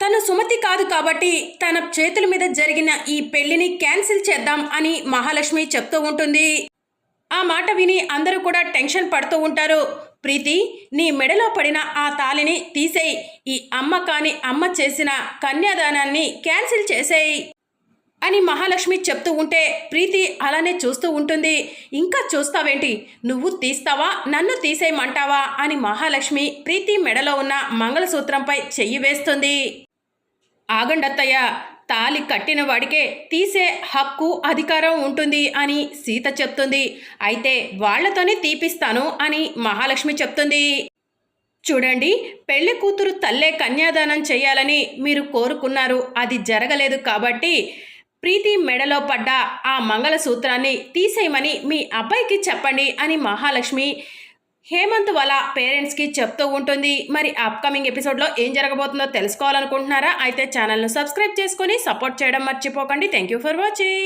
తను సుమతి కాదు కాబట్టి తన చేతుల మీద జరిగిన ఈ పెళ్ళిని క్యాన్సిల్ చేద్దాం అని మహాలక్ష్మి చెప్తూ ఉంటుంది. ఆ మాట విని అందరూ కూడా టెన్షన్ పడుతూ ఉంటారు. ప్రీతి నీ మెడలో పడిన ఆ తాలిని తీసేయి. ఈ అమ్మ కాని అమ్మ చేసిన కన్యాదానాన్ని క్యాన్సిల్ చేసేయి అని మహాలక్ష్మి చెప్తూ ఉంటే ప్రీతి అలానే చూస్తూ ఉంటుంది. ఇంకా చూస్తావేంటి? నువ్వు తీస్తావా? నన్ను తీసేయమంటావా? అని మహాలక్ష్మి ప్రీతి మెడలో ఉన్న మంగళసూత్రంపై చెయ్యి వేస్తుంది. ఆగండత్తయ్య తాలి కట్టిన వాడికే తీసే హక్కు అధికారం ఉంటుంది అని సీత చెప్తుంది. అయితే వాళ్ళతోనే తీపిస్తాను అని మహాలక్ష్మి చెప్తుంది. చూడండి పెళ్ళి కూతురు తల్లే కన్యాదానం చేయాలని మీరు కోరుకున్నారు. అది జరగలేదు కాబట్టి ప్రీతి మెడలో పడ్డ ఆ మంగళసూత్రాన్ని తీసేయమని మీ అబ్బాయికి చెప్పండి అని మహాలక్ష్మి హేమంత్ వాళ్ళ పేరెంట్స్కి చెప్తూ ఉంటుంది. మరి అప్కమింగ్ ఎపిసోడ్లో ఏం జరగబోతుందో తెలుసుకోవాలనుకుంటున్నారా? అయితే ఛానల్ను సబ్స్క్రైబ్ చేసుకొని సపోర్ట్ చేయడం మర్చిపోకండి. Thank you for watching